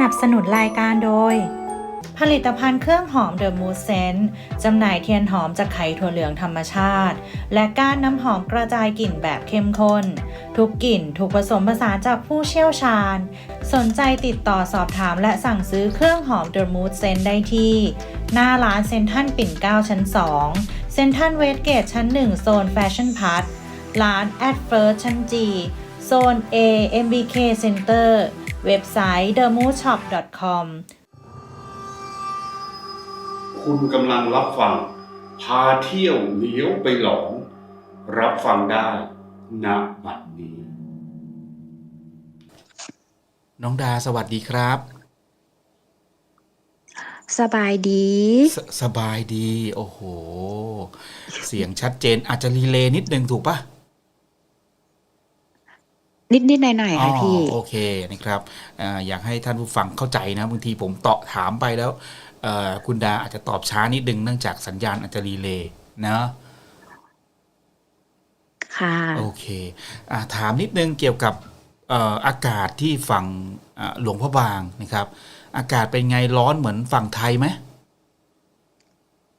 นับสนุนรายการโดย ผลิตภัณฑ์เครื่องหอม The Mood Scent จำหน่ายเทียนหอมจากไข่ถั่วเหลืองธรรมชาติ และก้านน้ำหอมกระจายกลิ่นแบบเข้มข้น ทุกกลิ่นถูกผสมผสานจากผู้เชี่ยวชาญ สนใจติดต่อสอบถามและสั่งซื้อเครื่องหอม The Mood Scent ได้ที่ หน้าร้านเซนทัลปิ่นเก้าชั้น2เซนทัลเวสเกตชั้น1โซนแฟชั่นพาร์ทร้าน at first ชั้น G โซน A MBK Center เว็บไซต์ themoodshop.com คุณกำลังรับฟัง พาเที่ยวเลี้ยวไปหลองรับฟังได้ณบัดนี้ น้องดาสวัสดีครับ สบายดี สสบายดี โอ้โห เสียงชัดเจนอาจจะรีเลย์นิดนึงถูกปะ นิดนิดหน่อยหน่อยๆค่ะพี่โอเคนะครับอ่าอยากให้ท่านผู้ฟังเข้าใจนะบางทีผมตอบถามไปแล้วเอ่อคุณดาอาจจะตอบช้านิดนึงเนื่องจากสัญญาณอาจจะรีเลย์นะค่ะโอเคอ่าถามนิดนึงเกี่ยวกับเอ่ออากาศที่ฝั่งอ่าหลวงพระบางนะครับ อากาศเป็นไงร้อนเหมือนฝั่งไทยไหม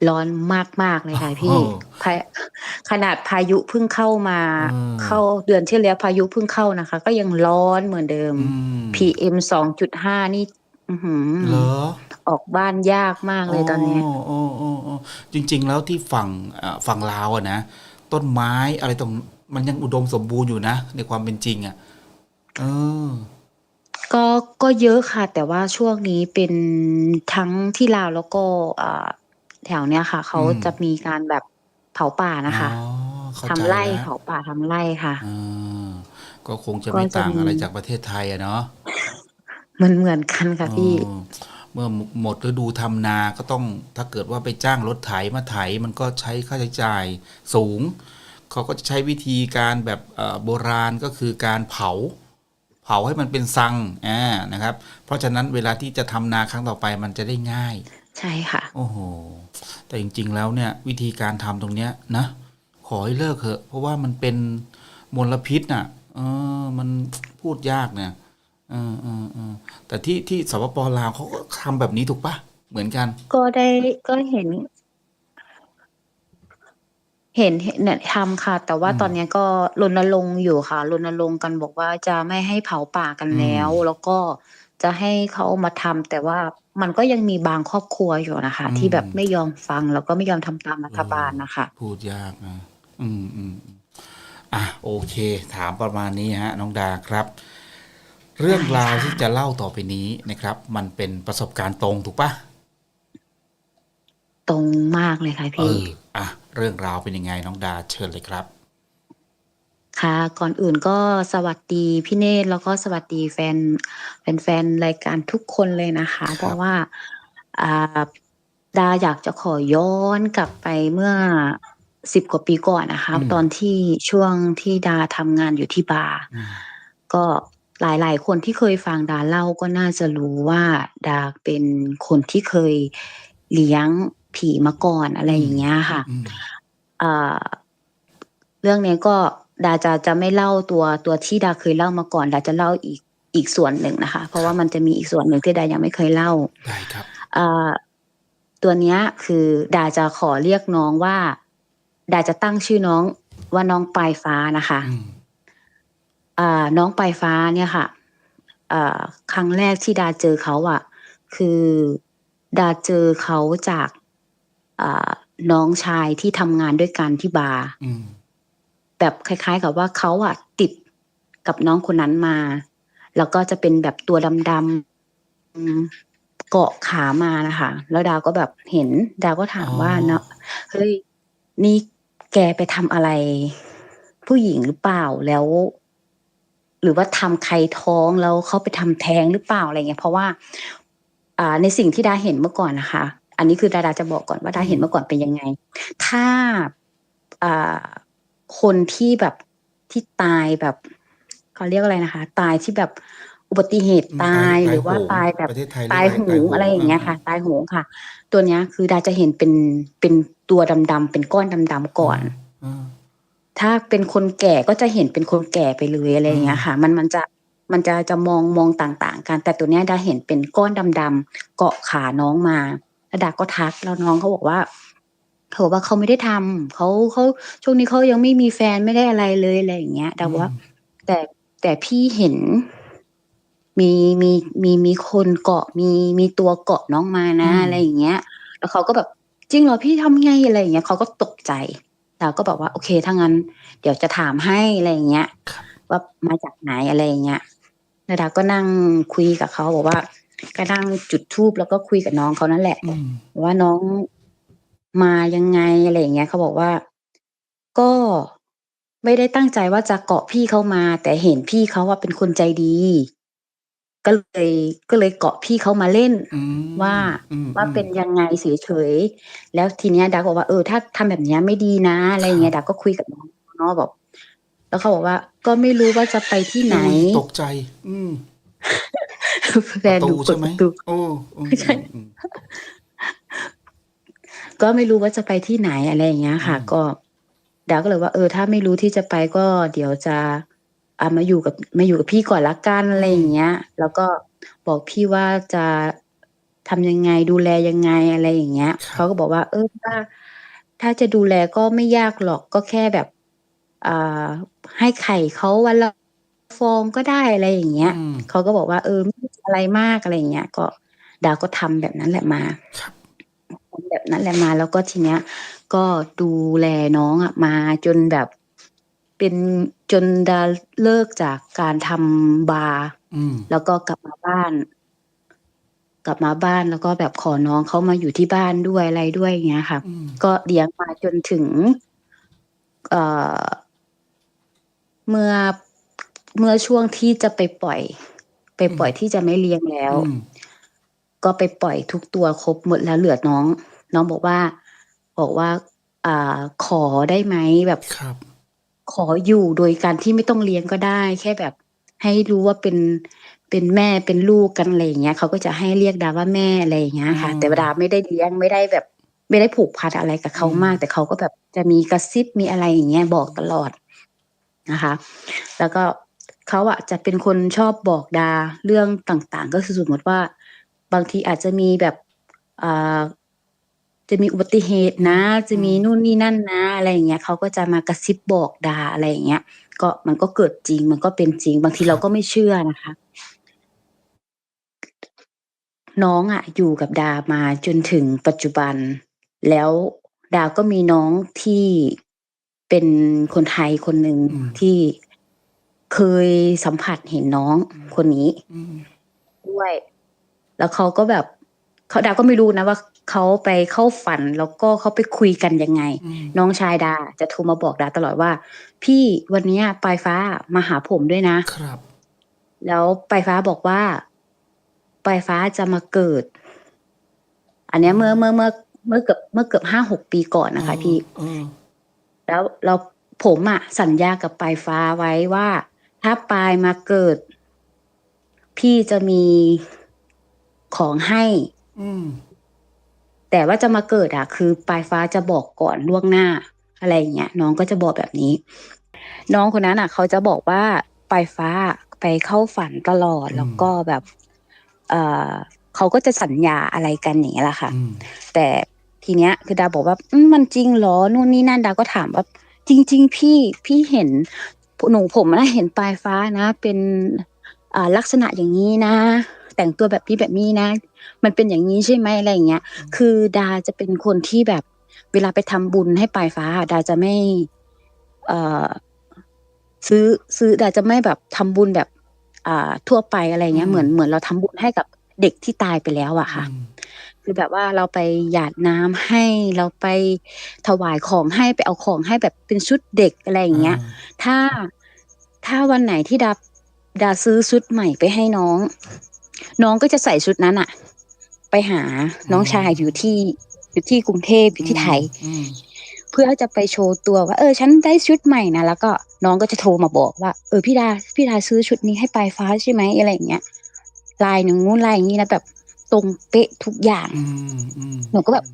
ร้อนมากมากๆเลยค่ะพี่โอ้พาขนาดพายุเพิ่งเข้ามาอืมเข้าเดือนที่แล้วพายุเพิ่งเข้านะคะ ก็ยังร้อนเหมือนเดิมอืม PM สองจุดห้านี่อื้อหือเหรอออกบ้านยากมากเลยตอนนี้โอ้โอ้โอ้จริง ๆ แล้วที่ฝั่งเอ่อฝั่งลาวอะนะต้นไม้อะไรตรงมันยังอุดมสมบูรณ์อยู่นะ ในความเป็นจริงอะเออก็ก็เยอะค่ะ แต่ว่าช่วงนี้เป็นทั้งที่ลาวแล้วก็อ่า แถวเนี้ยค่ะ เขาอืม จะมีการแบบเผาป่านะคะอ๋อเข้าทำใจไร่แล้วเผาป่าทำไร่ค่ะเออก็คงจะก็ไม่จะต่างมีอะไรจากประเทศไทยอะเนาะเหมือนเหมือนกันค่ะพี่เออเมื่อหมดฤดูทำนาก็ต้องถ้าเกิดว่าไปจ้างรถไถมาไถมันก็ใช้ค่าใช้จ่ายสูง เขาก็จะใช้วิธีการแบบเอ่อโบราณก็คือการเผา เผาให้มันเป็นซังอ่านะครับ เพราะฉะนั้นเวลาที่จะทำนาครั้งต่อไปมันจะได้ง่าย ใช่ค่ะ โอ้โห แต่จริง ๆ แล้วเนี่ย วิธีการทำตรงเนี้ยนะ ขอให้เลิกเถอะ เพราะว่ามันเป็นมลพิษน่ะ เออ มันพูดยากเนี่ยเออเออเออแต่ที่ที่สปปลาวเขาก็ทำแบบนี้ถูกปะเหมือนกัน ก็ได้ก็เห็น เห็นเห็นเนี่ยทำค่ะ แต่ว่าอืมตอนเนี้ยก็รณรงค์อยู่ค่ะรณรงค์กันบอกว่าจะไม่ให้เผาป่ากันแล้ว อืม แล้วก็จะให้เขามาทำแต่ว่า มันก็ยังมีบางครอบครัวอยู่นะคะอืมที่แบบไม่ยอมฟังแล้วก็ไม่ยอมทำตามรัฐบาลนะคะ พูดยากนะอืมอืมอืมอะโอเค ถามประมาณนี้ฮะ น้องดาครับ เรื่องราวที่จะเล่าต่อไปนี้นะครับ มันเป็นประสบการณ์ตรงถูกปะตรงมากเลยค่ะเอพี่ออะเรื่องราวเป็นยังไงน้องดาเชิญเลยครับ ค่ะ ก่อนอื่นก็สวัสดีพี่เนตรแล้วก็สวัสดีแฟนแฟนๆรายการทุกคนเลยนะคะครับเพราะว่าอ่าดาอยากจะขอย้อนกลับไปเมื่อสิบกว่าปีก่อนนะคะอืมตอนที่ช่วงที่ดาทำงานอยู่ที่บาร์อืมก็หลายๆ คนที่เคยฟังดาเล่าก็น่าจะรู้ว่า ดาเป็นคนที่เคยเลี้ยงผีมาก่อนอะไรอย่างเงี้ยค่ะอืมอ่าเรื่องนี้ก็ ดาจะจะไม่เล่าตัวตัวที่ดาเคยเล่ามาก่อน ดาจะเล่าอีกอีกส่วนหนึ่งนะคะ เพราะว่ามันจะมีอีกส่วนหนึ่งที่ดายังไม่เคยเล่าได้ครับอ่าตัวเนี้ยคือดาจะขอเรียกน้องว่า ดาจะตั้งชื่อน้องว่าน้องปลายฟ้านะคะอืมอ่าน้องปลายฟ้าเนี่ยค่ะอ่าครั้งแรกที่ดาเจอเขาอะ คือดาเจอเขาจากอ่าน้องชายที่ทำงานด้วยกันที่บาร์อืม แบบคล้ายๆ กับว่าเขาอะติดกับน้องคนนั้นมา แล้วก็จะเป็นแบบตัวดำๆอืมเกาะขามานะคะแล้วดาวก็แบบเห็น ดาวก็ถามว่าอ๋อเนาะเฮ้ยนี่แกไปทำอะไร ผู้หญิงหรือเปล่าแล้ว หรือว่าทำใครท้องแล้วเขาไปทำแท้งหรือเปล่าอะไรเงี้ยเพราะว่า อ่า ในสิ่งที่ดาเห็นเมื่อก่อนนะคะ อันนี้คือดาดาจะบอกก่อนว่าดาเห็นเมื่อก่อนเป็นยังไง ถ้าอ่า คนที่แบบที่ตายแบบเขาเรียกอะไรนะคะ ตายที่แบบอุบัติเหตุตายหรือว่าตายแบบประเทศไทยตายโหงอะไรอย่างเงี้ยค่ะ ตายโหงค่ะ ตัวเนี้ยคือดาจะเห็นเป็นเป็นตัวดำๆเป็นก้อนดำๆก่อนอืมถ้าเป็นคนแก่ก็จะเห็นเป็นคนแก่ไปเลยอะไรอย่างเงี้ยค่ะ มันมันจะมันจะจะมองมองต่างๆ กัน แต่ตัวเนี้ยดาเห็นเป็นก้อนดำๆเกาะขาน้องมาแล้วดาก็ทักแล้วน้องเขาบอกว่า เขาบอกว่าเขาไม่ได้ทำเขาเขาช่วงนี้เขายังไม่มีแฟนไม่ได้อะไรเลยอะไรอย่างเงี้ยดาบอกว่า แต่แต่พี่เห็น มีมีมีมีคนเกาะมีมีตัวเกาะน้องมานะอืมอะไรอย่างเงี้ย แล้วเขาก็แบบจริงเหรอพี่ทำไงอะไรอย่างเงี้ยเขาก็ตกใจเราก็บอกว่าโอเคถ้างั้น เดี๋ยวจะถามให้อะไรอย่างเงี้ยครับว่ามาจากไหนอะไรอย่างเงี้ยแล้วดาก็นั่งคุยกับเขาบอกว่า ก็นั่งจุดทูบแล้วก็คุยกับน้องเขานั่นแหละอืมว่าน้อง มายังไงอะไรอย่างเงี้ยเขาบอกว่า ก็ไม่ได้ตั้งใจว่าจะเกาะพี่เขามา แต่เห็นพี่เขาว่าเป็นคนใจดี ก็เลยก็เลยเกาะพี่เขามาเล่นอืมว่าอืมว่าเป็นยังไงเฉยๆแล้วทีเนี้ยดาก็บอกว่าเออถ้าทำแบบเนี้ยไม่ดีนะอะไรอย่างเงี้ยดาก็คุยกับน้องเนาะบอกแล้วเขาบอกว่า ก็ไม่รู้ว่าจะไปที่ไหนอุ๊ยตกใจ อืมแฟนประดูตูเปิใช่ดไหมประตูโอ้อืมใช่อืม ก็ไม่รู้ว่าจะไปที่ไหนอะไรอย่างเงี้ยค่ะอืมก็ดาก็เลยว่า เออ ถ้าไม่รู้ที่จะไปก็เดี๋ยวจะอ่ามาอยู่กับมาอยู่กับพี่ก่อนละกันอะไรอย่างเงี้ย แล้วก็บอกพี่ว่าจะทำยังไงดูแลยังไงอะไรอย่างเงี้ยเขาก็บอกว่า เออถ้าถ้าจะดูแลก็ไม่ยากหรอกก็แค่แบบอ่าให้ไข่เขาวันละฟองก็ได้อะไรอย่างเงี้ยอืมเขาก็บอกว่า เออไม่อะไรมากอะไรอย่างเงี้ย ก็ดาก็ทำแบบนั้นแหละมาครับ ทำแบบนั้นแหละมา แล้วก็ทีเนี้ย ก็ดูแลน้องอะมาจนแบบ เป็นจนดาเลิกจากการทำบาร์อืมแล้วก็กลับมาบ้าน กลับมาบ้านแล้วก็แบบขอน้องเขามาอยู่ที่บ้านด้วยอะไรด้วยอย่างเงี้ยค่ะอืมก็เลี้ยงมาจนถึง เอ่อ เมื่อเมื่อช่วงที่จะไปปล่อย ไปปล่อยที่จะไม่เลี้ยงแล้วอืม ก็ไปปล่อยทุกตัวครบหมดแล้วเหลือน้อง น้องบอกว่า บอกว่า อ่าขอได้ไหมแบบครับ ขออยู่โดยการที่ไม่ต้องเลี้ยงก็ได้ แค่แบบ ให้รู้ว่าเป็นเป็นแม่เป็นลูกกันอะไรอย่างเงี้ยเขาก็จะให้เรียกดาว่าแม่อะไรอย่างเงี้ยค่ะอืมแต่ว่าดาไม่ได้เลี้ยงไม่ได้แบบ ไม่ได้ผูกพันอะไรกับเขาอืมมาก แต่เขาก็แบบจะมีกระซิบมีอะไรอย่างเงี้ยบอกตลอดนะคะ แล้วก็เขาอะจะเป็นคนชอบบอกดาเรื่องต่างๆ ก็คือสมมติว่า บางทีอาจจะมีแบบอ่าจะมีอุบัติเหตุนะ จะมีนู่นนี่นั่นนะ อะไรอย่างเงี้ยเขาก็จะมากระซิบบอกดาอะไรอย่างเงี้ย ก็มันก็เกิดจริง มันก็เป็นจริง บางทีเราก็ไม่เชื่อนะคะ น้องอะอยู่กับดามาจนถึงปัจจุบัน แล้วดาก็มีน้องที่เป็นคนไทยคนหนึ่งอืมที่เคยสัมผัสเห็นน้องคนนี้อืมด้วย แล้วเขาก็แบบเขาดาก็ไม่รู้นะว่าเขาไปเข้าฝันแล้วก็เขาไปคุยกันยังไงอืมน้องชายดาจะโทรมาบอกดาตลอดว่า พี่วันเนี้ยปลายฟ้ามาหาผมด้วยนะครับ แล้วปลายฟ้าบอกว่าปลายฟ้าจะมาเกิด อันเนี้ยเมื่อเมื่อเมื่อเมื่อเกือบเมื่อเกือบห้าหกปีก่อนนะคะ พี่เออแล้วเราผมอะสัญญากับปลายฟ้าไว้ว่า ถ้าปลายมาเกิด พี่จะมี ของให้อืมแต่ว่าจะมาเกิดอะคือปลายฟ้าจะบอกก่อนล่วงหน้า อะไรอย่างเงี้ยน้องก็จะบอกแบบนี้ น้องคนนั้นอะเขาจะบอกว่าปลายฟ้าไปเข้าฝันตลอดอืมแล้วก็แบบ เออเขาก็จะสัญญาอะไรกันอย่างเงี้ยแหละค่ะอืมแต่ทีเนี้ย คือดาบอกว่าอืมมันจริงเหรอนู่นนี่นั่นดาก็ถามว่า จริง ๆ พี่พี่เห็นหนูผมนะเห็นปลายฟ้านะ เป็นอ่าลักษณะอย่างนี้นะ แต่งตัวแบบนี้แบบนี้นะ มันเป็นอย่างนี้ใช่ไหมอะไรอย่างเงี้ย คือดาจะเป็นคนที่แบบเวลาไปทำบุญให้ปลายฟ้า ดาจะไม่ เอ่อ ซื้อซื้อดาจะไม่แบบทำบุญแบบ อ่า ทั่วไปอะไรเงี้ยอืมเหมือนเหมือนเราทำบุญให้กับเด็กที่ตายไปแล้วอะค่ะอืมคือแบบว่าเราไปหยาดน้ำให้เราไปถวายของให้ไปเอาของให้แบบเป็นชุดเด็กอะไรอย่างเงี้ย ถ้าถ้าวันไหนที่ดาดาซื้อชุดใหม่ไปให้น้อง น้องก็จะใส่ชุดนั้นอะไปหาน้องชายอยู่ที่อยู่ที่กรุงเทพอยู่ที่ไทยอืมเพื่อจะไปโชว์ตัวว่าเออ ฉันได้ชุดใหม่นะแล้วก็น้องก็จะโทรมาบอกว่าเออพี่ดาพี่ดาซื้อชุดนี้ให้ปลายฟ้าใช่ไหมอะไรอย่างเงี้ยลายหนึ่งงู้นลายอย่างนี้นะแบบตรงเป๊ะทุกอย่างอืมอืมหนูก็แบบ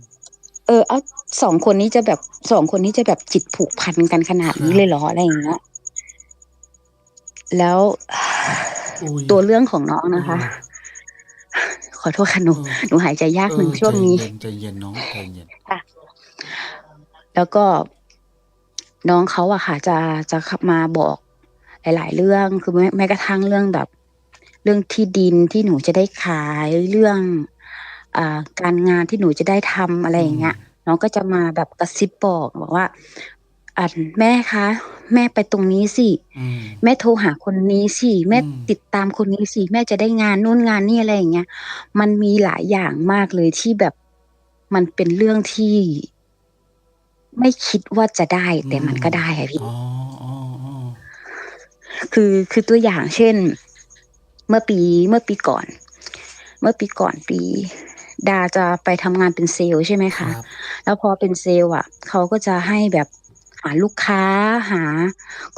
เออ เอาสองคนนี้จะแบบสองคนนี้จะแบบจิตผูกพันกันขนาดนี้เลยเหรออะไรอย่างเงี้ยแล้วอุ้ยตัวเรื่องของน้องนะคะ ขอโทษค่ะหนูเออหนูหายใจยากหนึ่งเออช่วงนี้ใจเย็นใจเย็นน้องใจเย็นแล้วก็น้องเขาอะค่ะ จะจะมาบอกหลาย ๆ เรื่องคือแม้แม้กระทั่งเรื่องแบบ เรื่องที่ดินที่หนูจะได้ขายเรื่องอ่าการงานที่หนูจะได้ทำอะไรอย่างเงี้ยน้องก็จะมาแบบกระซิบบอกบอกว่า อ่าแม่คะ แม่ไปตรงนี้สิอืมแม่โทรหาคนนี้สิแม่อืมติดตามคนนี้สิแม่จะได้งานนู่นงานนี่อะไรอย่างเงี้ย มันมีหลายอย่างมากเลยที่แบบมันเป็นเรื่องที่ ไม่คิดว่าจะได้ แต่มันก็ได้อะพี่อ๋ออ๋ออ๋อคือคือตัวอย่างเช่น เมื่อปีเมื่อปีก่อน เมื่อปีก่อนปี ดาจะไปทำงานเป็นเซลล์ใช่ไหมคคะรับแล้วพอเป็นเซลล์อะเขาก็จะให้แบบ หาลูกค้าหา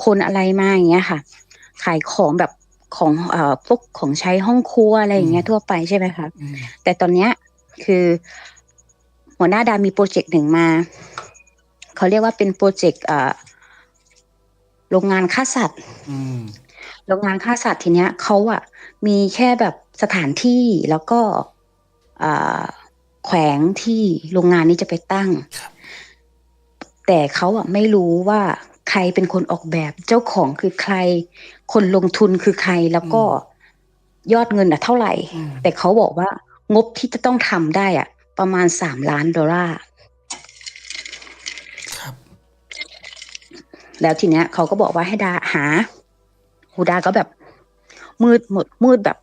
คนอะไรมาอย่างเงี้ยค่ะ ขายของแบบของเอ่อพวกของใช้ห้องครัวอะไรอย่างเงี้ยอืมทั่วไปใช่ไหมคะอืมแต่ตอนเนี้ยคือหัวหน้าดามีโปรเจกต์หนึ่งมา เขาเรียกว่าเป็นโปรเจกต์เอ่อโรงงานฆ่าสัตว์อืมโรงงานฆ่าสัตว์ทีเนี้ยเขาอะมีแค่แบบสถานที่แล้วก็อ่าแขวงที่โรงงานนี้จะไปตั้ง ครับ แต่เขาอะไม่รู้ว่าใครเป็นคนออกแบบเจ้าของคือใคร คนลงทุนคือใครแล้วก็ยอดเงินอะเท่าไหร่อืมแต่เขาบอกว่างบที่จะต้องทำได้อะประมาณสามล้านดอลลาร์ครับแล้วทีเนี้ยเขาก็บอกว่าให้ดาหาหูดาก็แบบ มืดหมดมืดแบบ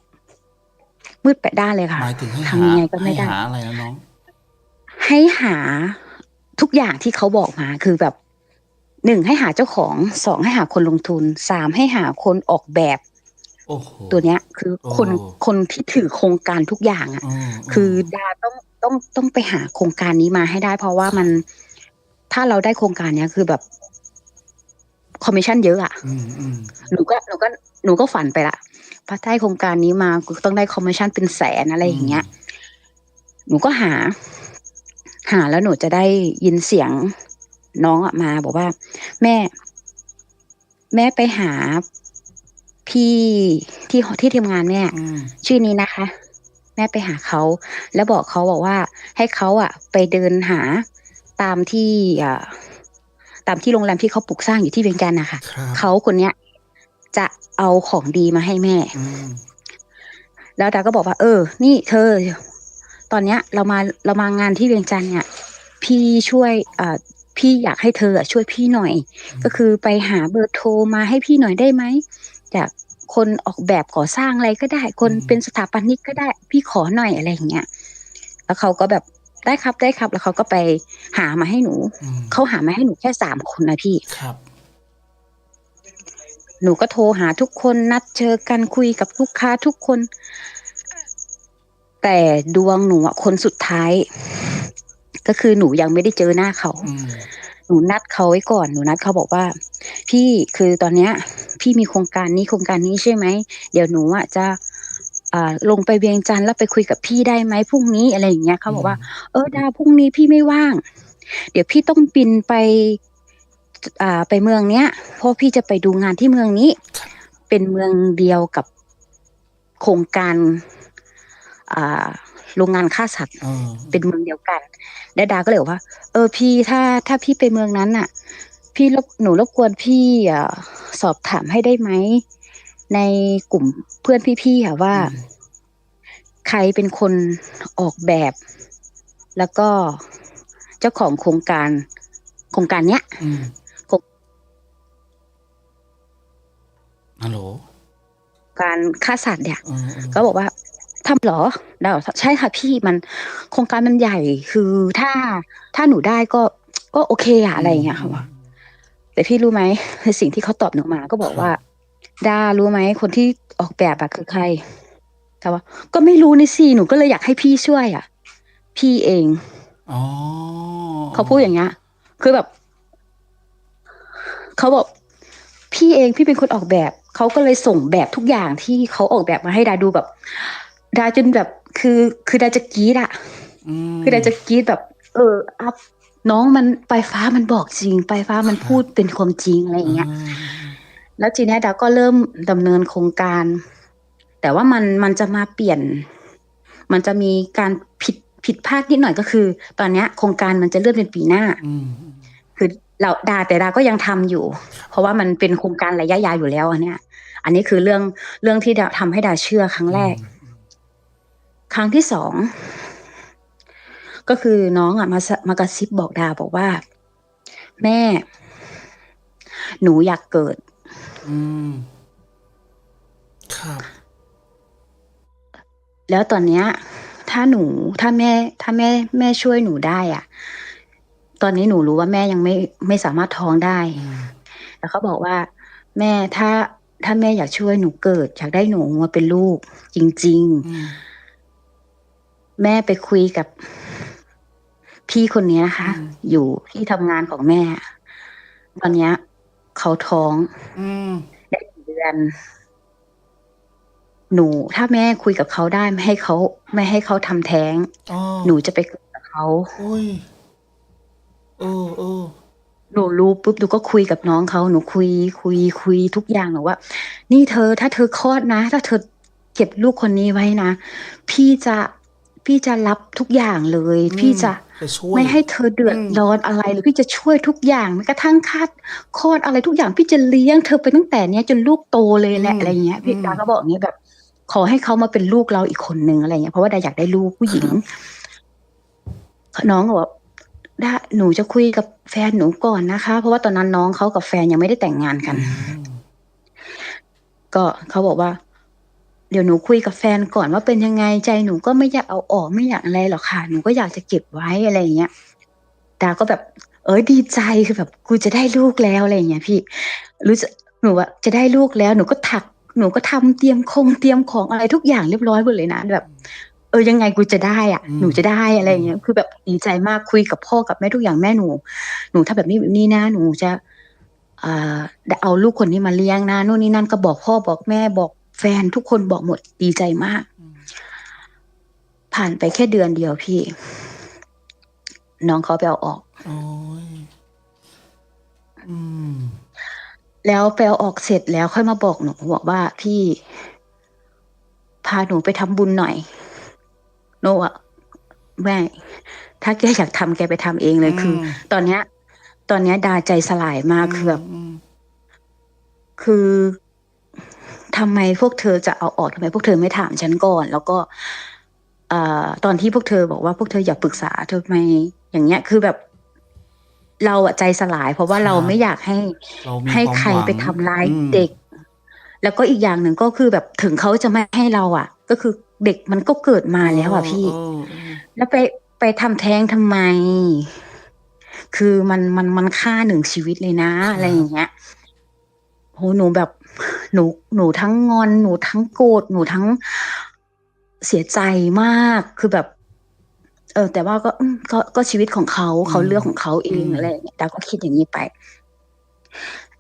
มืดแปดด้านเลยค่ะหมายถึงให้ทำหายังไงก็ไม่ให้ได้หาอะไรนะน้อง ให้หา ทุกอย่างที่เขาบอกมาคือแบบหนึ่งให้หาเจ้าของสองให้หาคนลงทุนสามให้หาคนออกแบบโอ้โหตัวเนี้ย คือคนโอ้คนที่ถือโครงการทุกอย่างอะอืมคือดาต้องต้องต้องไปหาโครงการนี้มาให้ได้ เพราะว่ามันถ้าเราได้โครงการเนี้ยคือแบบคอมมิชชั่นเยอะอะอืมอืมหนูก็หนูก็หนูก็ฝันไปละพอได้โครงการนี้มากูต้องได้คอมมิชชั่นเป็นแสนอะไรอย่างเงี้ย หนูก็หา หาแล้วหนูจะได้ยินเสียงน้องอะมา บอกว่า แม่ แม่ไปหาพี่ที่ที่ทำงานแม่อืมชื่อนี้นะคะ แม่ไปหาเขาแล้วบอกเขาบอกว่า ให้เขาอะไปเดินหาตามที่อ่าตามที่โรงแรมที่เขาปลูกสร้างอยู่ที่เวียงจันทร์นะคะครับเขาคนเนี้ยจะเอาของดีมาให้แม่อืมแล้วดาก็บอกว่า เออ นี่เธอ ตอนเนี้ยเรามาเรามางานที่เวียงจันทร์เนี่ย พี่ช่วยอ่าพี่อยากให้เธออะช่วยพี่หน่อย ก็คือไปหาเบอร์โทรมาให้พี่หน่อยได้ไหมจากคนออกแบบก่อสร้างอะไรก็ได้ คนอืมเป็นสถาปนิกก็ได้ พี่ขอหน่อยอะไรอย่างเงี้ยแล้วเขาก็แบบได้ครับได้ครับ แล้วเขาก็ไปหามาให้หนูอืมเขาหามาให้หนูแค่สามคนนะพี่ครับ หนูก็โทรหาทุกคนนัดเจอกันคุยกับลูกค้าทุกคน แต่ดวงหนูอะคนสุดท้าย ก็คือหนูยังไม่ได้เจอหน้าเขาอืมหนูนัดเขาไว้ก่อนหนูนัดเขาบอกว่า พี่คือตอนเนี้ย พี่มีโครงการนี้โครงการนี้ใช่ไหมเดี๋ยวหนูอะจะอ่าลงไปเวียงจันทร์แล้วไปคุยกับพี่ได้ไหมพรุ่งนี้อะไรอย่างเงี้ยเขาบอกว่าเออดาพรุ่งนี้พี่ไม่ว่าง เดี๋ยวพี่ต้องบินไป อ่าไปเมืองเนี้ยเพราะพี่จะไปดูงานที่เมืองนี้ เป็นเมืองเดียวกับโครงการอ่า โรงงานฆ่าสัตว์เออเป็นเมืองเดียวกันและดาก็เลยบอกว่า เออพี่ถ้าถ้าพี่ไปเมืองนั้นน่ะ พี่รบหนูรบกวนพี่อะสอบถามให้ได้ไหมในกลุ่มเพื่อนพี่ๆค่ะว่าอืมใครเป็นคนออกแบบ แล้วก็เจ้าของโครงการ โครงการเนี้ยอืมผมฮัลโหลการฆ่าสัตว์เนี่ยเออเออก็บอกว่า ทำเหรอดาวใช่ค่ะพี่มันโครงการมันใหญ่คือถ้าถ้าหนูได้ก็ก็โอเคอะอะไรอย่างเงี้ยค่ะว่าแต่พี่รู้ไหมคือสิ่งที่เขาตอบหนูมา ก็บอกว่าดารู้ไหมคนที่ออกแบบอะคือใครแต่ว่า ก็ไม่รู้นี่สิหนูก็เลยอยากให้พี่ช่วยอะพี่เองอ๋อเขาพูดอย่างเงี้ยคือแบบเขาบอกพี่เองพี่เป็นคนออกแบบเขาก็เลยส่งแบบทุกอย่างที่เขาออกแบบมาให้ดาดูแบบ ดาจนแบบคือคือดาจะกรีดอะมคือดาจะกรีดแบบ เอออัพน้องมันปลายฟ้ามันบอกจริงปลายฟ้ามันพูดเป็นความจริงอะไรอย่างเงี้ยแล้วทีเนี้ยดาก็เริ่มดำเนินโครงการ แต่ว่ามันมันจะมาเปลี่ยน มันจะมีการผิดผิดพลาดนิดหน่อยก็คือ ตอนเนี้ยโครงการมันจะเลื่อนเป็นปีหน้าอืมคือเราดาแต่ดาก็ยังทำอยู่ เพราะว่ามันเป็นโครงการระยะยาวอยู่แล้วอันเนี้ย อันนี้คือเรื่องเรื่องที่ดาทำให้ดาเชื่อครั้งแรก ครั้งที่สองก็คือน้องอะมาสมากระซิบบอกดาบอกว่า แม่ หนูอยากเกิด อืมครับแล้วตอนเนี้ย ถ้าหนูถ้าแม่ ถ้าแม่แม่ช่วยหนูได้อะ ตอนนี้หนูรู้ว่าแม่ยังไม่ไม่สามารถท้องได้อืมแล้วเขาบอกว่า แม่ถ้าถ้าแม่อยากช่วยหนูเกิด อยากได้หนูมาเป็นลูก จริงอืมๆ แม่ไปคุยกับพี่คนนี้นะคะ อยู่ที่ทำงานของแม่ ตอนเนี้ยเขาท้องอืมได้กี่เดือน หนู ถ้าแม่คุยกับเขาได้ไม่ให้เขาไม่ให้เขาทำแท้งอ๋อหนูจะไปเกิดกับเขาโอ้ยโอ้โอ้หนูรู้ปุ๊บหนูก็คุยกับน้องเขาหนูคุย คุย คุยทุกอย่างหนูว่า นี่เธอ ถ้าเธอคลอดนะ ถ้าเธอเก็บลูกคนนี้ไว้นะ พี่จะ พี่จะรับทุกอย่างเลย พี่จะจะช่วยไม่ให้เธอเดือดอืมร้อนอะไรหรือพี่จะช่วยทุกอย่างแม้กระทั่งคาดคลอดอะไรทุกอย่างพี่จะเลี้ยงเธอไปตั้งแต่เนี้ยจนลูกโตเลยแหละอะไรเงี้ยพี่ดาก็บอกอย่างเงี้ยแบบ ขอให้เขามาเป็นลูกเราอีกคนนึงอะไรเงี้ยเพราะว่าดาอยากได้ลูกผู้หญิง น้องก็บอกได้หนูจะคุยกับแฟนหนูก่อนนะคะ เพราะว่าตอนนั้นน้องเขากับแฟนยังไม่ได้แต่งงานกันอืมก็เขาบอกว่า เดี๋ยวหนูคุยกับแฟนก่อนว่าเป็นยังไงใจหนูก็ไม่อยากเอาออกไม่อยากอะไรหรอกค่ะ หนูก็อยากจะเก็บไว้อะไรอย่างเงี้ยดาก็แบบ เอ้ยดีใจคือแบบกูจะได้ลูกแล้วอะไรอย่างเงี้ยพี่รู้จะหนูว่าจะได้ลูกแล้วหนูก็ถัก หนูก็ทำเตรียมคงเตรียมของอะไรทุกอย่างเรียบร้อยหมดเลยนะแบบ เออยังไงกูจะได้อะอืมหนูจะได้อะไรอย่างเงี้ยคือแบบดีใจมากคุยกับพ่อกับแม่ทุกอย่างแม่หนู หนูถ้าแบบนี้แบบนี้นะหนูจะอ่าได้เอาลูกคนนี้มาเลี้ยงนะนู่นนี่นั่นก็บอกพ่อบอกแม่บอก แฟนทุกคนบอกหมดดีใจมาก ผ่านไปแค่เดือนเดียวพี่ น้องเขาไปเอาออกโอ้ยอืมแล้วไปเอาออกเสร็จแล้วค่อยมาบอกหนูบอกว่าพี่พาหนูไปทำบุญหน่อย โนอะแม่ถ้าแกอยากทำแกไปทำเองเลยคืออืมตอนเนี้ย ตอนเนี้ยดาใจสลายมากคือแบบมคือ ทำไมพวกเธอจะเอาออกทำไมพวกเธอไม่ถามฉันก่อน แล้วก็เอ่อตอนที่พวกเธอบอกว่าพวกเธออย่าปรึกษาเธอทำไมอย่างเงี้ยคือแบบเราอะใจสลาย เพราะว่าเราไม่อยากให้เรามีให้วามใครหวังไปทำร้ายอืมเด็ก แล้วก็อีกอย่างหนึ่งก็คือแบบถึงเขาจะไม่ให้เราอะก็คือเด็กมันก็เกิดมาแล้วอะพี่เออเออแล้วไปไปทำแท้งทำไม คือมันมันมันฆ่าหนึ่งชีวิตเลยนะ อะไรอย่างเงี้ยโหหนูแบบ หนูหนูทั้งงอน หนูทั้งโกรธหนูทั้งเสียใจมาก คือแบบ เออ แต่ว่าก็อืมก็ก็ชีวิตของเขาเขาเลือกของเขาเองอะไรอย่างเงี้ยดาก็คิดอย่างนี้ไป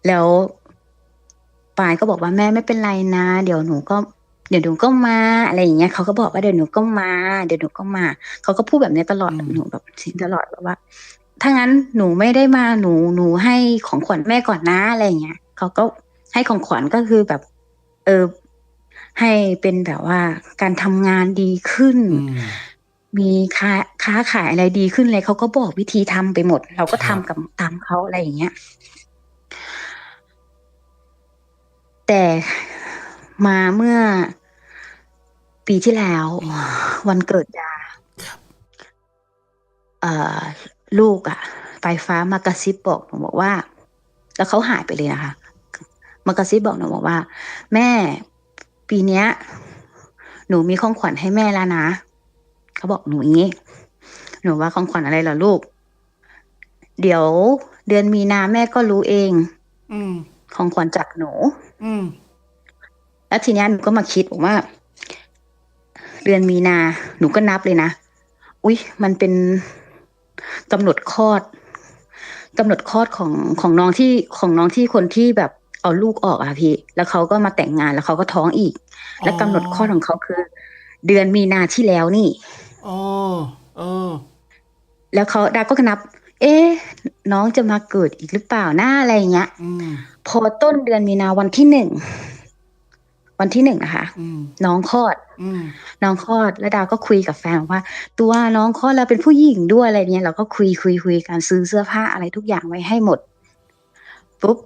แล้วปายก็บอกว่าแม่ไม่เป็นไรนะ เดี๋ยวหนูก็เดี๋ยวหนูก็มาอะไรอย่างเงี้ยเขาก็บอกว่าเดี๋ยวหนูก็มา เดี๋ยวหนูก็มา เขาก็พูดแบบนี้ตลอดหนูแบบสิ่งตลอดแบบว่า ถ้างั้นหนูไม่ได้มาหนูหนูให้ของขวัญแม่ก่อนนะอะไรอย่างเงี้ยเขาก็ ให้ของขวัญก็คือแบบ เออให้เป็นแบบว่าการทำงานดีขึ้นอืมมีค้าค้าขายอะไรดีขึ้นเลยเขาก็บอกวิธีทำไปหมด เราก็ครัทำบกับตามเขาอะไรอย่างเงี้ย แต่มาเมื่อปีที่แล้ว วันเกิดดาครับเอ่อลูกอะไฟฟ้ามากระซิบบอกหนูบอกว่า แล้วเขาหายไปเลยนะคะ มากระซิบบอกหนูบอกว่า แม่ปีเนี้ย หนูมีของขวัญให้แม่แล้วนะเขาบอกหนูอย่างนี้ หนูว่าของขวัญอะไรเหรอลูก เดี๋ยวเดือนมีนาแม่ก็รู้เอง อืมของขวัญจากหนู อืมแล้วทีเนี้ยหนูก็มาคิดบอกว่า เดือนมีนา หนูก็นับเลยนะ อุ๊ย มันเป็นกำหนดคลอดกำหนดคลอดของของน้องที่ของน้องที่คนที่แบบ เอาลูกออกอะพี่ แล้วเขาก็มาแต่งงานแล้วเขาก็ท้องอีก และกำหนดคลอดของเขาคือ เดือนมีนาที่แล้วนี่อ๋อเออ แล้วเขาดาก็นับ เอ๊ะน้องจะมาเกิดอีกหรือเปล่าหน้าอะไรอย่างเงี้ยอืมพอต้นเดือนมีนาวันที่หนึ่งวันที่หนึ่งนะคะอืมน้องคลอดอืมน้องคลอดแล้วดาวก็คุยกับแฟนว่า ตัวน้องคลอดแล้วเป็นผู้หญิงด้วยอะไรเนี่ยเราก็คุยคุยคุยกันซื้อเสื้อผ้าอะไรทุกอย่างไว้ให้หมดปุ๊บ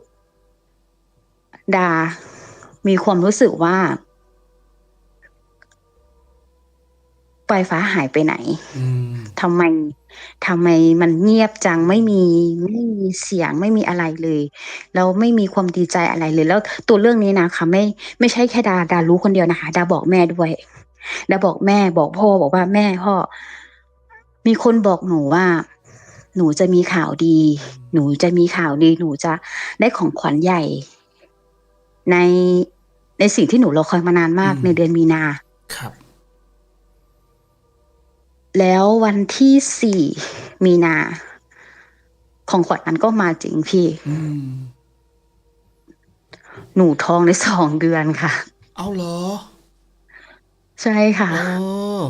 ดา มีความรู้สึกว่าไฟฟ้าหายไปไหนอืมทำไมทำไมมันเงียบจังไม่มีไม่มีเสียงไม่มีอะไรเลยแล้วไม่มีความดีใจอะไรเลย แล้วตัวเรื่องนี้นะคะไม่ไม่ใช่แค่ดาดารู้คนเดียวนะคะ ดาบอกแม่ด้วย ดาบอกแม่บอกพ่อบอกว่าแม่พ่อมีคนบอกหนูว่า หนูจะมีข่าวดี หนูจะมีข่าวดี หนูจะได้ของขวัญใหญ่ ในในสิ่งที่หนูรอคอยมานานมากอืมในเดือนมีนาครับ แล้ววันที่สี่มีนา ของขวัญนั้นก็มาจริงพี่อืมหนูท้องในสองเดือนค่ะ เอาเหรอ ใช่ค่ะเออ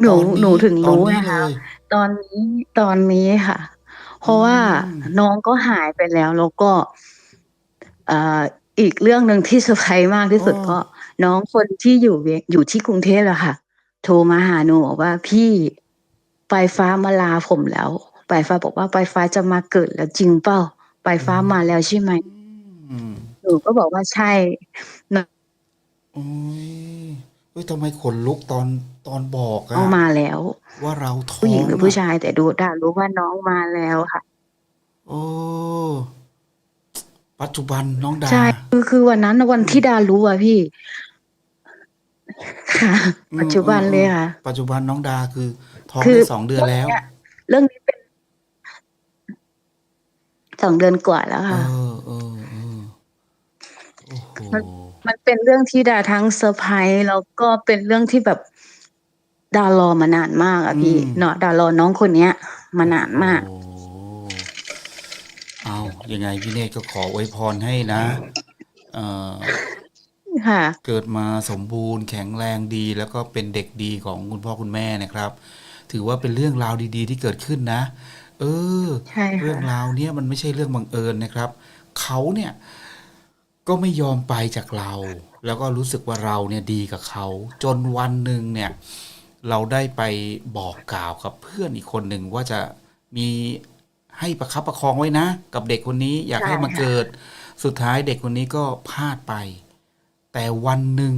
หนูตอหนูถึงรู้ตอนะคะเลยตอนนี้ตอนนี้ค่ะ เพราะว่าอืมน้องก็หายไปแล้วแล้วก็เอ่ออีกเรื่องหนึ่งที่เซอร์ไพรส์มากที่สุดก็น้องคนที่อยู่เวียอยู่ที่กรุงเทพอะค่ะ โทรมาหาหนูบอกว่าพี่ปลายฟ้ามาลาผมแล้วปลายฟ้าบอกว่าปลายฟ้าจะมาเกิดแล้วจริงเปล่าปลายฟ้ามาแล้วใช่ไหมอืมหนูก็บอกว่าใช่โอ้ยเฮ้ยทำไมขนลุกตอนตอนบอกอะน้องมาแล้ว ว่าเราท้องผู้หญิงหรือผู้ะชายแต่ดูได้รู้ว่าน้องมาแล้วค่ะ โอ้ ปัจจุบันน้องดาใช่คือคือวันนั้นน่ะวันที่ดารู้อะพี่ ค่ะอืมปัจจุบันเลยค่ะ ปัจจุบันน้องดาคือท้องคือได้สองเดือนแล้ว เรื่องนี้เป็นสองเดือนกว่าแล้วเอค่ะอเออเออโอ้โหมันมันเป็นเรื่องที่ดาทั้งเซอร์ไพรส์แล้วก็เป็นเรื่องที่แบบดารอมานานมากอะพี่ เนาะดารอน้องคนเนี้ย มานานมากโอ้เอา ยังไงพี่เนตรก็ขออวยพรให้นะเอ่อค่ะ เกิดมาสมบูรณ์แข็งแรงดี แล้วก็เป็นเด็กดีของคุณพ่อคุณแม่นะครับ ถือว่าเป็นเรื่องราวดี ๆ ที่เกิดขึ้นนะ เออ ใช่ค่ะเรื่องราวเนี้ยมันไม่ใช่เรื่องบังเอิญนะครับ เขาเนี่ย ก็ไม่ยอมไปจากเรา แล้วก็รู้สึกว่าเราเนี่ยดีกับเขา จนวันหนึ่งเนี่ย เราได้ไปบอกกล่าวกับเพื่อนอีกคนหนึ่งว่าจะมี ให้ประคับประคองไว้นะ กับเด็กคนนี้อยากใให้มาค่ะเกิด สุดท้ายเด็กคนนี้ก็พลาดไป แต่วันหนึ่ง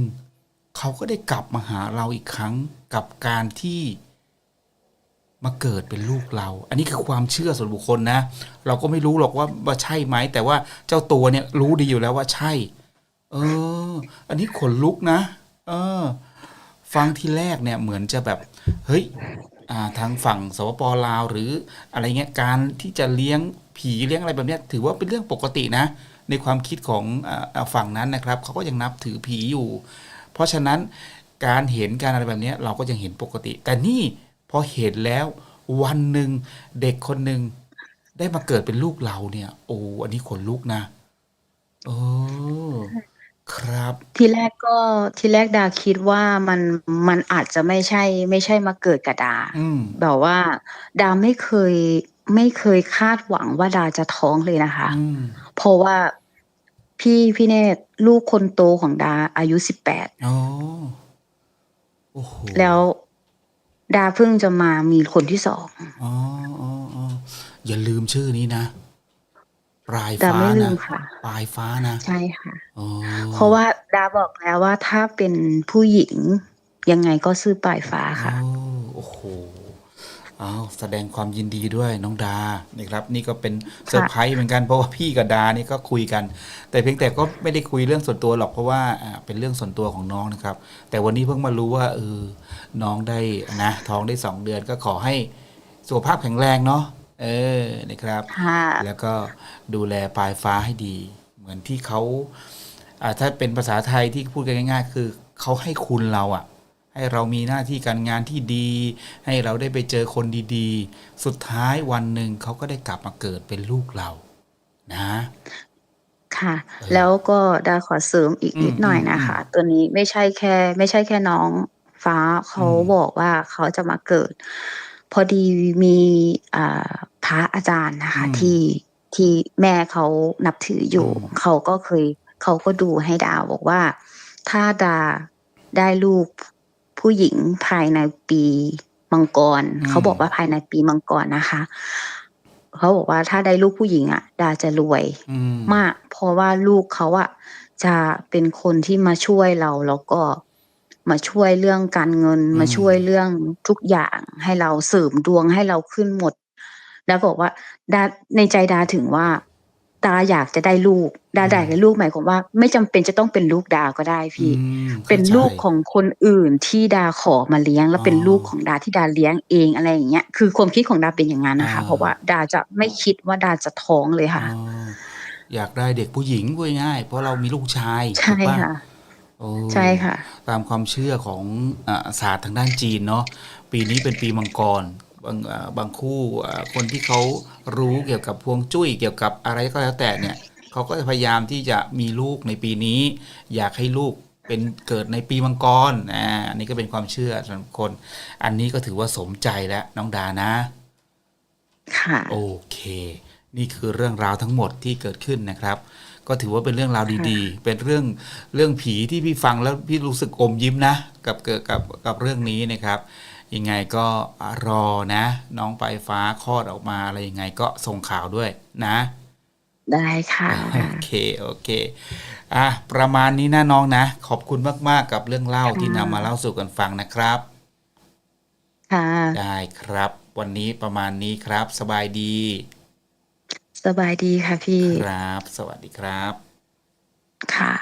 เขาก็ได้กลับมาหาเราอีกครั้งกับการที่มาเกิดเป็นลูกเรา อันนี้คือความเชื่อส่วนบุคคลนะ เราก็ไม่รู้หรอกว่าว่าใช่ไหม แต่ว่าเจ้าตัวเนี่ยรู้ดีอยู่แล้วว่าใช่ เออ อันนี้ขนลุกนะ เออ ฟังทีแรกเนี่ยเหมือนจะแบบ เฮ้ย ทางฝั่งสปปลาว หรืออะไรเงี้ยการที่จะเลี้ยงผีเลี้ยงอะไรแบบนี้ถือว่าเป็นเรื่องปกตินะ ในความคิดของอฝั่งนั้นนะครับเขาก็ยังนับถือผีอยู่ เพราะฉะนั้นการเห็นการอะไรแบบนี้เราก็ยังเห็นปกติ แต่นี่พอเห็นแล้ววันหนึ่งเด็กคนหนึ่งได้มาเกิดเป็นลูกเราเนี่ย โอ้อันนี้ขนลุกนะเออ ครับ ทีแรกก็ทีแรกดาคิดว่ามันมันอาจจะไม่ใช่ ไม่ใช่มาเกิดกับดาอืม แบบว่า ดาไม่เคยไม่เคยคาดหวังว่าดาจะท้องเลยนะคะ อืมเพราะว่าพี่พี่เนตรลูกคนโตของดาอายุสิบแปดอ๋อโอ้โหแล้วดาเพิ่งจะมามีคนที่สอง อ๋ออ๋ออ๋ออย่าลืมชื่อนี้นะ ปลายดาฟ้าไม่ลืนะ มค่ะ ปลายฟ้านะ ใช่ค่ะ อ๋อ เพราะว่าดาบอกแล้วว่าถ้าเป็นผู้หญิง ยังไงก็ซื้อปลายฟ้าค่ะ โอ้โอ้โหเอาแสดงความยินดีด้วยน้องดานะครับ นี่ก็เป็นเซอร์ไพรส์เหมือนกันเพราะว่าพี่กับดานี่ก็คุยกัน แต่เพียงแต่ก็ไม่ได้คุยเรื่องส่วนตัวหรอกเพราะว่าอ่าเป็นเรื่องส่วนตัวของน้องนะครับ แต่วันนี้เพิ่งมารู้ว่าเออน้องได้นะท้องได้สองเดือนก็ขอให้สุขภาพแข็งแรงเนาะ เออนะครับ ค่ะ แล้วก็ดูแลปลายฟ้าให้ดี เหมือนที่เขาอ่าถ้าเป็นภาษาไทยที่พูดกันง่าย ๆ คือเขาให้คุณเราอะให้เรามีหน้าที่การงานที่ดี ให้เราได้ไปเจอคนดีๆ สุดท้ายวันหนึ่งเขาก็ได้กลับมาเกิดเป็นลูกเรา นะ ค่ะ เออแล้วก็ดาขอเสริมอีกอืมนิดหน่อยนะคะ ตัวนี้ไม่ใช่แค่ ไม่ใช่แค่น้องฟ้าเขาอืมบอกว่าเขาจะมาเกิด พอดีมีอ่าพระอาจารย์นะคะ ที่ที่แม่เขานับถืออยู่ เขาก็เคยเขาก็ดูให้ดาบอกว่า ถ้าดาได้ลูกผู้หญิงภายในปีมังกรอืมเขาบอกว่าภายในปีมังกรนะคะ เขาบอกว่าถ้าได้ลูกผู้หญิงอะ ดาจะรวยอืมมาก เพราะว่าลูกเขาอะจะเป็นคนที่มาช่วยเราแล้วก็ มาช่วยเรื่องการเงินอืมมาช่วยเรื่องทุกอย่างให้เราเสริมดวงให้เราขึ้นหมด แล้วบอกว่าดาในใจดาถึงว่าดาอยากจะได้ลูก ดาอยากได้ลูกหมายความว่า ไม่จำเป็นจะต้องเป็นลูกดาก็ได้พี่อืมเป็นข้าใจลูกของคนอื่นที่ดาขอมาเลี้ยง แล้วเป็นอ๋อลูกของดาที่ดาเลี้ยงเองอะไรอย่างเงี้ยคือความคิดของดาเป็นอย่างนั้นนะคะอ่าเพราะว่า ดาจะไม่คิดว่าดาจะท้องเลยค่ะอ๋ออยากได้เด็กผู้หญิงพูดง่ายๆเพราะเรามีลูกชายใช่ถูกปค่ะโอ้ ใช่ค่ะ ตามความเชื่อของอาศาสตร์ทางด้านจีนเนาะปีนี้เป็นปีมังกรบางอ่าบางคู่อ่าคนที่เขารู้เกี่ยวกับพวงจุ้ยเกี่ยวกับอะไรก็แล้วแต่เนี่ยเขาก็จะพยายามที่จะมีลูกในปีนี้ อยากให้ลูกเป็นเกิดในปีมังกรอ่าอันนี้ก็เป็นความเชื่อส่วนบุคคลอันนี้ก็ถือว่าสมใจแล้วน้องดานะ ค่ะ โอเค นี่คือเรื่องราวทั้งหมดที่เกิดขึ้นนะครับ ก็ถือว่าเป็นเรื่องราวดีๆ เป็นเรื่องเรื่องผีที่พี่ฟังแล้วพี่รู้สึกอมยิ้มนะ กับเกิดกับกับเรื่องนี้นะครับยังไงก็รอนะ น้องปลายฟ้าคลอดออกมาอะไรยังไงก็ส่งข่าวด้วยนะ ได้ค่ะ โอเค โอเคอะประมาณนี้นะน้องนะ ขอบคุณมาก ๆ กับเรื่องเล่าที่นำมาเล่าสู่กันฟังนะครับ ค่ะ ได้ครับ วันนี้ประมาณนี้ครับ สบายดี สบายดีค่ะพี่ ครับ สวัสดีครับ ค่ะ